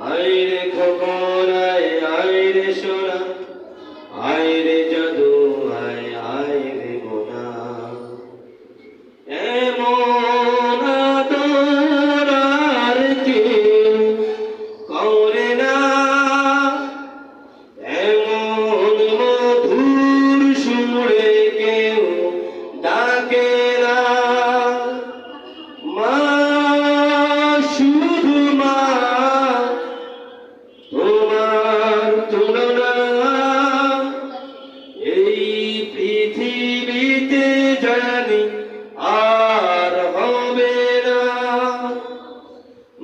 আইরে খোকন আয় আইরে সোনা আইরে পৃথিবীতে জানি আর হবে না।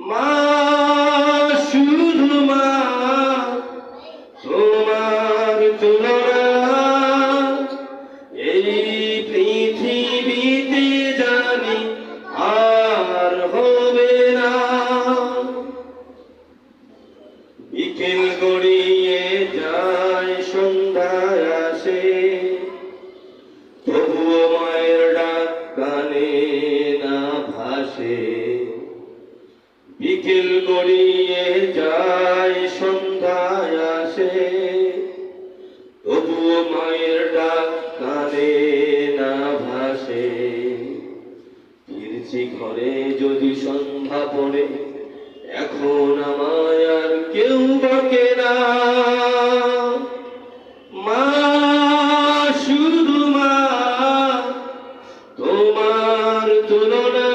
মা, শুধু মা, তোমার তুলনা। এই পৃথিবীতে জানি আর হবে না। বিকেল গড়িয়ে গড়িয়ে যায়, সন্ধ্যায় আসে। তবুও মায়ের ডাক কানে না ভাসে। ফিরছি ঘরে যদি সন্ধ্যা পড়ে, এখন আমায় আর কেউ ডাকে না। মা, শুধু মা, তোমার তুলনা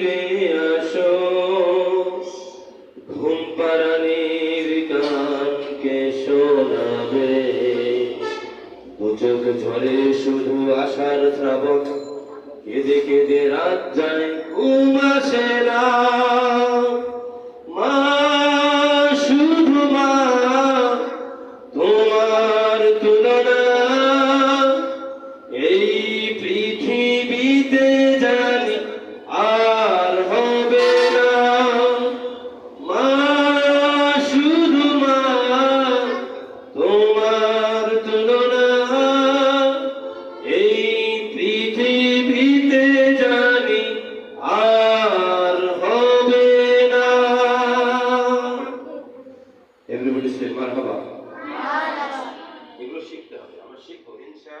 শোনাবে। দুচোখ ঝরে শুধু আশার শ্রাবক কেঁদে কেঁদে রাত যায় ঘুম আসে এভরিবডি সে মারহাবা এগুলো শিখতে হবে। আমরা শিখব ইনশা